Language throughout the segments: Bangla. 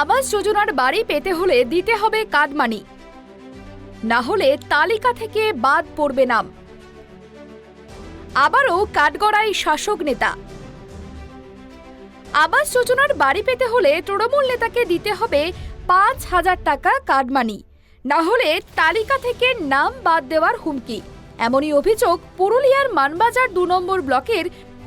আবাস যোজনার বাড়ি পেতে হলে দিতে হবে কাটমানি না হলে তালিকা থেকে বাদ পড়বে নাম। আবারও কাঠগড়াই শাসক নেতা। আবাস যোজনার বাড়ি পেতে হলে তৃণমূল নেতাকে দিতে হবে পাঁচ হাজার টাকা কাটমানি না হলে তালিকা থেকে নাম বাদ দেওয়ার হুমকি। এমনই অভিযোগ পুরুলিয়ার মানবাজার দু নম্বর ব্লকের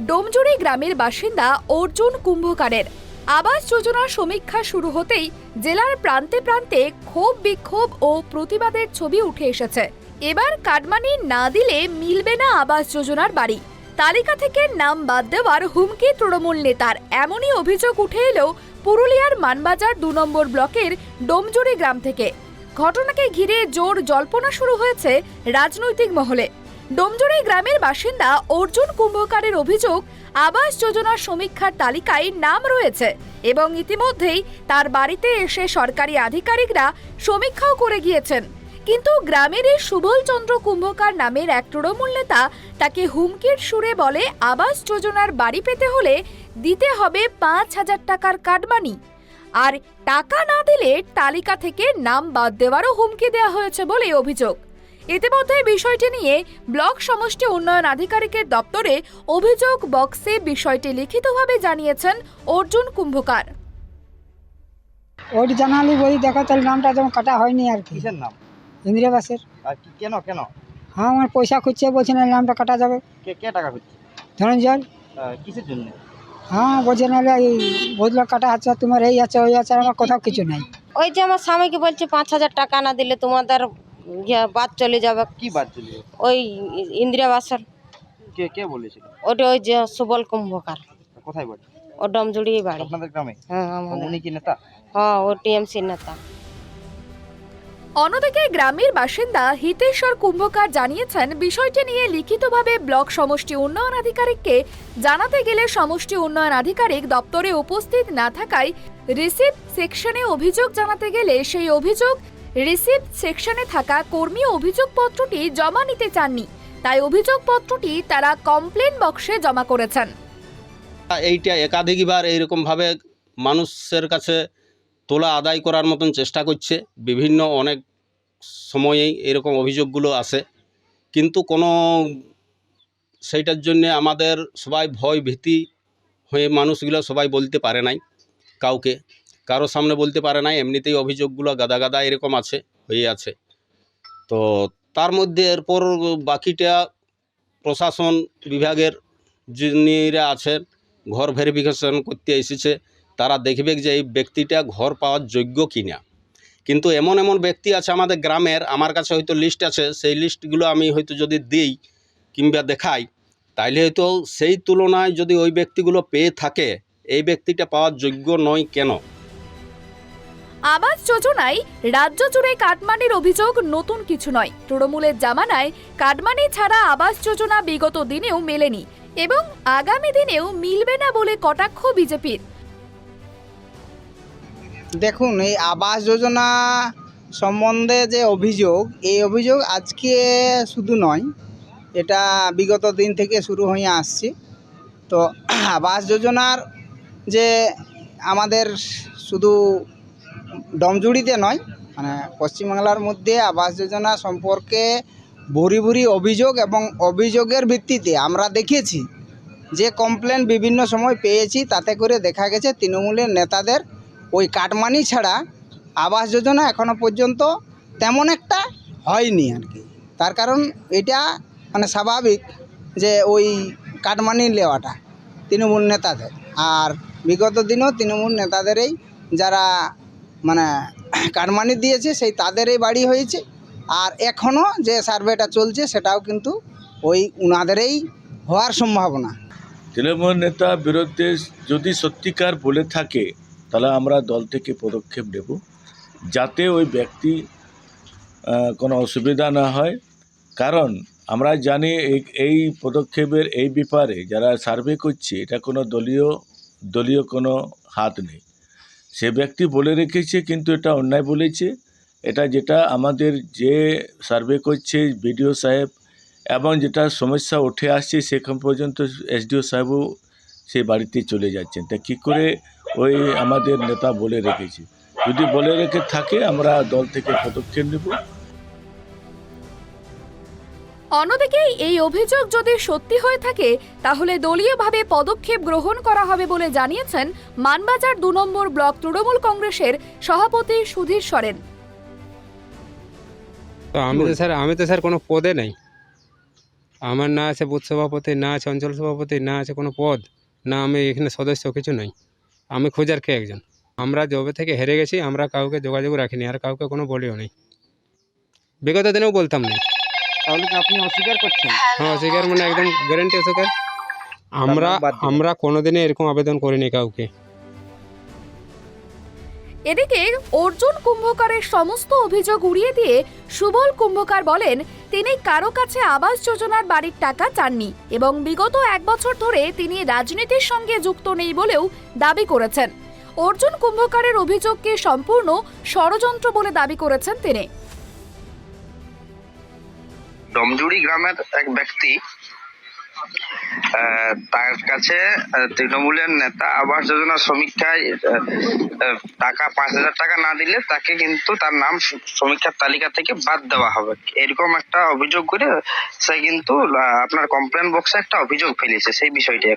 ডোমজুড়ি গ্রামের বাসিন্দা অর্জুন কুম্ভকারের। আবাস যোজনার সমীক্ষা শুরু হতেই জেলার প্রান্তে প্রান্তে ক্ষোভ বিক্ষোভ ও প্রতিবাদের ছবি উঠে এসেছে। এবার কাটমানি না দিলে মিলবে না আবাস যোজনার বাড়ি। তালিকা থেকে নাম বাদ দেওয়ার হুমকি তৃণমূল নেতার। এমনই অভিযোগ উঠে এলো পুরুলিয়ার মানবাজার দু নম্বর ব্লকের ডোমজুড়ি গ্রাম থেকে। ঘটনাকে ঘিরে জোর জল্পনা শুরু হয়েছে রাজনৈতিক মহলে। ডোমজুড়ি গ্রামের বাসিন্দা অর্জুন কুম্ভকারের অভিযোগ, আবাস যোজনার সমীক্ষার তালিকায় নাম রয়েছে এবং ইতিমধ্যেই তার বাড়িতে এসে সরকারি আধিকারিকরা সমীক্ষাও করে গিয়েছেন। কিন্তু গ্রামের এই সুবল চন্দ্র কুম্ভকার নামের এক তৃণমূল নেতা তাকে হুমকির সুরে বলে, আবাস যোজনার বাড়ি পেতে হলে দিতে হবে পাঁচ হাজার টাকার কাটমানি আর টাকা না দিলে তালিকা থেকে নাম বাদ দেওয়ারও হুমকি দেওয়া হয়েছে বলে অভিযোগ। ইতিমধ্যে বিষয়টি নিয়ে ব্লক সমষ্টি উন্নয়ন আধিকারিকের দপ্তরে অভিযোগ বক্সে বিষয়টি লিখিতভাবে জানিয়েছেন অর্জুন কুম্ভকার। ওইটি জানালি বলি দেখো তাহলে নামটা যেমন কাটা হয়নি আর কি। কিসের নাম? ইন্দিরাবাসের। আর কি কেন কেন? হ্যাঁ আমার পয়সা খুঁজছে বলছে না নামটা কাটা যাবে। কে কে টাকা করছে ধনঞ্জয় কিসের জন্য? হ্যাঁ বলছে নাহলে এই বদলা কাটা আছে তোমার এই আছে ওই আছে আর আমার কোথাও কিছু নাই। ওই যে আমার স্বামীকে বলছে পাঁচ হাজার টাকা না দিলে তোমাদের বাদ চলে যাবে কি বাদ চলে যাবে? ওই ইন্দিরাবাসের কে কে বলেছিল? ওটা ওই যে সুবল কুম্ভকার। কোথায় বাড়ি? ও ডমজুড়ি বাড়ি। আপনাদের গ্রামে? হ্যাঁ আমাদের। উনি কি নেতা? হ্যাঁ ও টিএমসি নেতা। অন্যদিকে গ্রামের বাসিন্দা হিতেশ্বর কুম্ভকার জানিয়েছেন বিষয়টি নিয়ে লিখিতভাবে ব্লক সমষ্টি উন্নয়ন আধিকারিককে জানাতে গেলে সমষ্টি উন্নয়ন আধিকারিক দপ্তরে উপস্থিত না থাকায় রিসিভ সেকশনে অভিযোগ জানাতে গেলে সেই অভিযোগ রিসিভ সেকশনে থাকা কর্মী অভিযোগপত্রটি জমা নিতে চাননি, তাই অভিযোগপত্রটি তারা কমপ্লেন বক্সে জমা করেছেন। এইটা একাধিকবার এইরকমভাবে মানুষের কাছে তোলা আদায় করার মতন চেষ্টা করছে। বিভিন্ন অনেক সময়েই এরকম অভিযোগগুলো আসে। কিন্তু কোনো সেইটার জন্যে আমাদের সবাই ভয় ভীতি হয়ে মানুষগুলো সবাই বলতে পারে নাই কাউকে। কারও সামনে বলতে পারে না এমনিতেই অভিযোগগুলো গাদা গাদা এরকম আছে, হয়ে আছে। তো তার মধ্যে এরপর বাকিটা প্রশাসন বিভাগের যিনিরা আছেন, ঘর ভেরিফিকেশন করতে এসেছে, তারা দেখবে যে এই ব্যক্তিটা ঘর পাওয়ার যোগ্য কিনা। কিন্তু এমন এমন ব্যক্তি আছে আমাদের গ্রামের, আমার কাছে হয়তো লিস্ট আছে, সেই লিস্টগুলো আমি হয়তো যদি দিই কিংবা দেখাই, তাইলে হয়তো সেই তুলনায় যদি ওই ব্যক্তিগুলো পেয়ে থাকে, এই ব্যক্তিটা পাওয়ার যোগ্য নয় কেন? আবাস যোজনায় রাজ্য জুড়ে কাটমানির অভিযোগ নতুন কিছু নয়। তৃণমূলের জামানায় কাটমানি ছাড়া আবাস যোজনা বিগত দিনেও মেলেনি এবং আগামী দিনেও মিলবে না বলে কটাক্ষ বিজেপির। দেখুন, এই আবাস যোজনা সম্বন্ধে যে অভিযোগ, এই অভিযোগ আজকে শুধু নয়, এটা বিগত দিন থেকে শুরু হয়ে আসছে। তো আবাস যোজনার যে আমাদের শুধু ডমজুড়িতে নয় মানে পশ্চিমবাংলার মধ্যে আবাস যোজনা সম্পর্কে ভুরি ভুরি অভিযোগ এবং অভিযোগের ভিত্তিতে আমরা দেখেছি যে কমপ্লেন বিভিন্ন সময় পেয়েছি, তাতে করে দেখা গেছে তৃণমূলের নেতাদের ওই কাটমানি ছাড়া আবাস যোজনা এখনও পর্যন্ত তেমন একটা হয়নি আর কি। তার কারণ এটা মানে স্বাভাবিক যে ওই কাটমানি নেওয়াটা তৃণমূল নেতাদের। আর বিগত দিনেও তৃণমূল নেতাদেরই যারা মানে কাটমানি দিয়েছে, সেই তাদেরই বাড়ি হয়েছে। আর এখনও যে সার্ভেটা চলছে, সেটাও কিন্তু ওই উনাদেরই হওয়ার সম্ভাবনা। তৃণমূল নেতা বিরুদ্ধে যদি সত্যিকার বলে থাকে, তাহলে আমরা দল থেকে পদক্ষেপ নেব। যাতে ওই ব্যক্তি কোনো অসুবিধা না হয়। কারণ আমরা জানি এই পদক্ষেপের এই ব্যাপারে যারা সার্ভে করছে, এটা কোনো দলীয় দলীয় কোনো হাত নেই। সে ব্যক্তি বলে রেখেছে, কিন্তু এটা অন্যায় বলেছে। এটা যেটা আমাদের যে সার্ভে করছে বিডিও সাহেব এবং যেটা সমস্যা উঠে আসছে সেখান পর্যন্ত এসডিও সাহেবও সেই বাড়িতে চলে যাচ্ছেন। তা কী করে ওই আমাদের নেতা বলে রেখেছে? যদি বলে রেখে থাকে, আমরা দল থেকে পদক্ষেপ নেব। অন্যদিকে এই অভিযোগ যদি সত্যি হয়ে থাকে, তাহলে দলীয়ভাবে পদক্ষেপ গ্রহণ করা হবে বলে জানিয়েছেন মানবাজার দু নম্বর ব্লক তৃণমূল কংগ্রেসের সভাপতি সুধীর সরেন। তো আমি তো স্যার, আমি তো স্যার কোনো পদে নেই। আমার না আছে বুথ সভাপতি, না আছে অঞ্চল সভাপতি, না আছে কোনো পদ, না আমি এখানে সদস্য, কিছু নাই। আমি খোঁজার কে একজন? আমরা জবে থেকে হেরে গেছি, আমরা কাউকে যোগাযোগ রাখিনি, আর কাউকে কোনো বলিও নেই। বিগত দিনেও বলতাম না। তাহলে কি আপনি অস্বীকার করছেন? হ্যাঁ অস্বীকার মানে একদম গ্যারেন্টি অস্বীকার। আমরা। আমরা কোনোদিনই এরকম আবেদন করিনি কাউকে। এদিকে অর্জুন কুম্ভকারের সমস্ত অভিযোগ উড়িয়ে দিয়ে সুবল কুম্ভকার বলেন তিনি কারও কাছে আবাস যোজনার বাড়ির টাকা চাননি এবং বিগত এক বছর ধরে তিনি রাজনীতির সঙ্গে যুক্ত নেই বলেও দাবি করেছেন। অর্জুন কুম্ভকারের অভিযোগকে সম্পূর্ণ ষড়যন্ত্র বলে দাবি করেছেন তিনি। ডমজুড়ি গ্রামের এক ব্যক্তি তার কাছে তৃণমূলের নেতা আবাস যোজনা সমীক্ষায় টাকা পাঁচ হাজার টাকা না দিলে তাকে কিন্তু তার নাম সমীক্ষার তালিকা থেকে বাদ দেওয়া হবে। এরকম একটা অভিযোগ করে সে কিন্তু আপনার কমপ্লেন বক্সে একটা অভিযোগ ফেলেছে সেই বিষয়টি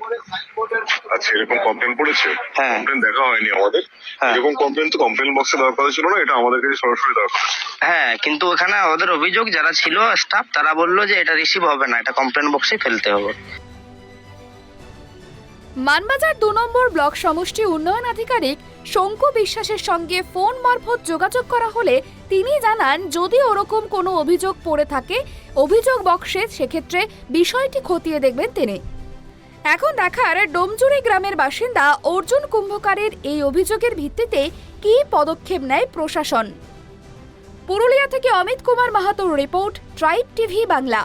আচ্ছা এরকম কমপ্লেন পড়েছে? হ্যাঁ। কমপ্লেন দেখা হয়নি আমাদের। হ্যাঁ। এরকম কমপ্লেন তো কমপ্লেন বক্সে দেওয়ার কথা ছিল না এটা আমাদের কাছে সরাসরি দেওয়ার কথা হ্যাঁ কিন্তু ওখানে ওদের অভিযোগ যারা ছিল স্টাফ তারা বলল যে এটা রিসিভ হবে না এটা কমপ্লেন বক্সে ফেলতে হবে। মানবাজার দু নম্বর ব্লক সমষ্টি উন্নয়ন আধিকারিক শঙ্কু বিশ্বাসের সঙ্গে ফোন মারফত যোগাযোগ করা হলে তিনি জানান, যদি ওরকম কোনো অভিযোগ পড়ে থাকে, অভিযোগ বক্সে সেক্ষেত্রে বিষয়টি খতিয়ে দেখবেন তিনি। এখন দেখার ডোমজুড়ি গ্রামের বাসিন্দা অর্জুন কুম্ভকারের এই অভিযোগের ভিত্তিতে কী পদক্ষেপ নেয় প্রশাসন? পুরুলিয়া থেকে অমিত কুমার মাহাতোর রিপোর্ট, ট্রাইব টিভি বাংলা।